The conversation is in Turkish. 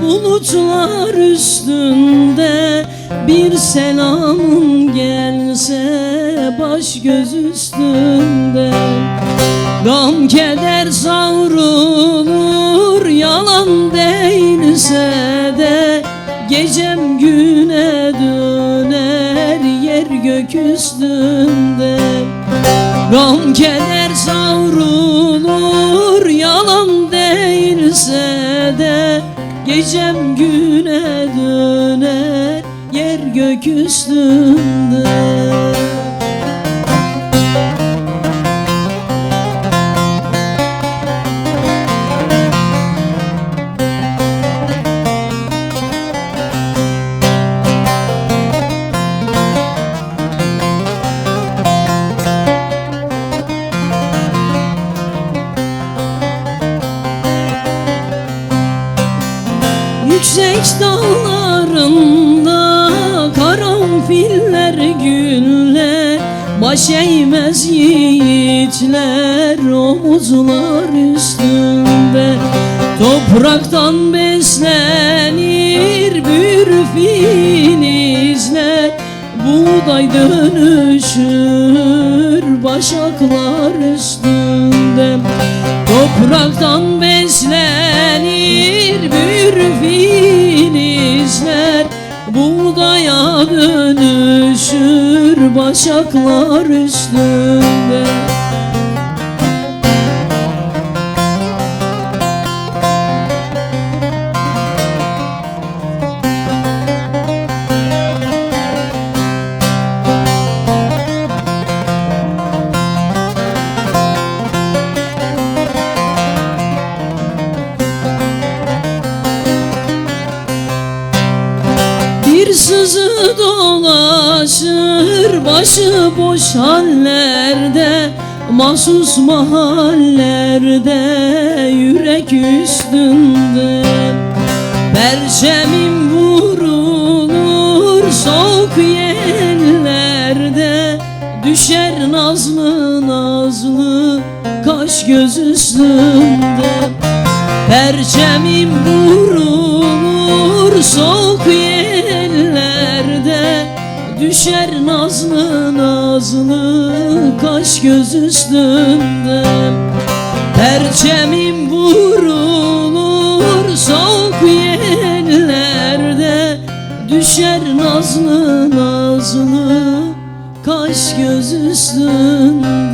bulutlar üstünde bir selamın gelse baş göz üstünde. Gam keder savrulur yalan değilse de Gecem güne döner yer gök üstünde. Gam keder savrulur Gecem güne döner yer gök üstünde Yüksek dağlarında karanfiller güller Baş eğmez yiğitler omuzlar üstünde. Topraktan beslenir bir filizler Buğday dönüşür başaklar üstünde. Topraktan beslenir başaklar üstünde. Bir sızı dolaşır başı boş hallerde Mahsus mahallerde yürek üstünde. Perçemim vurulur soğuk yerlerde Düşer nazlı nazlı kaş göz üstünde. Perçemim vurulur nazlı nazlı kaş göz üstünde. Perçemim vurulur soğuk yerlerde. Düşer nazlı nazlı kaş göz üstünde